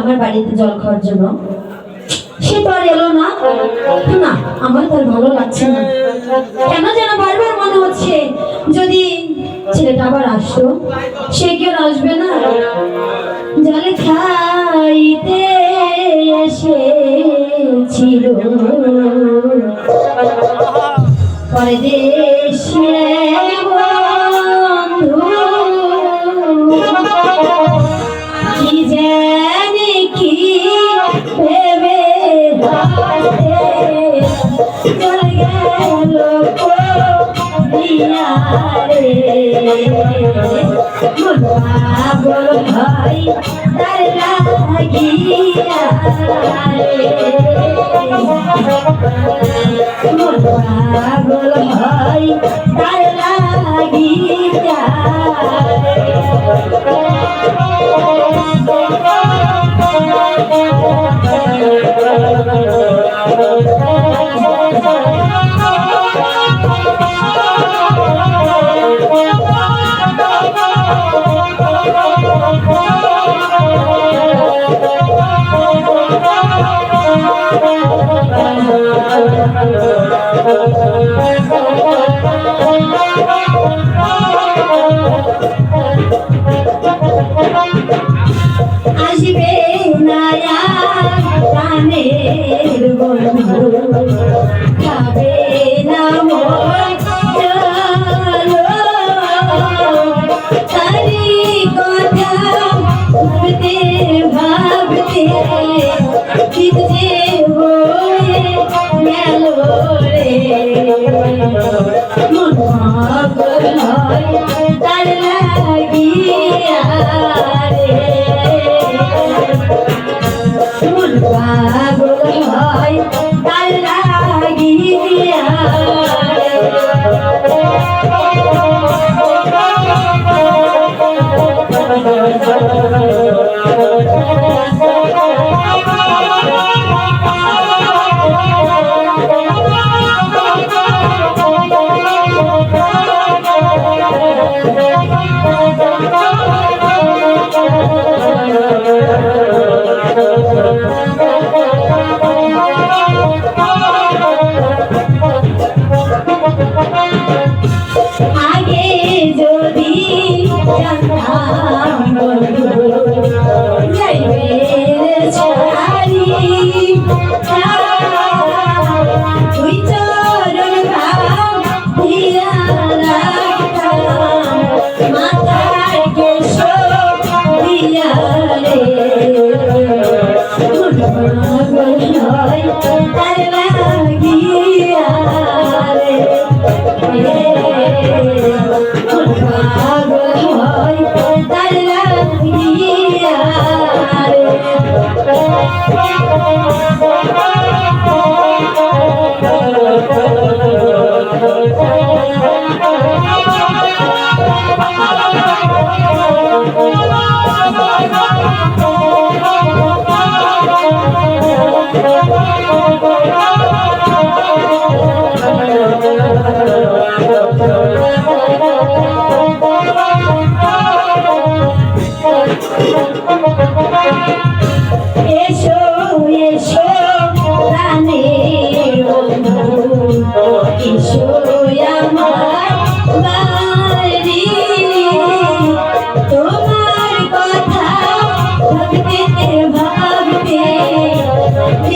আমার বাড়িতে জল খাওয়ার জন্য। সে তো আর এলো না। না, আমার তার ভালো লাগছে না। কেন যেন বারবার মনে হচ্ছে যদি ছেলেটা আবার আসতো, সে কি আর আসবে না? জল খাইতে এসেছিল। পরদেশে পাগল ভাই তার লাগিয়া মন আসবে না কানের বন্ধু। পাগল হয় তার এসো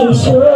এসো এসো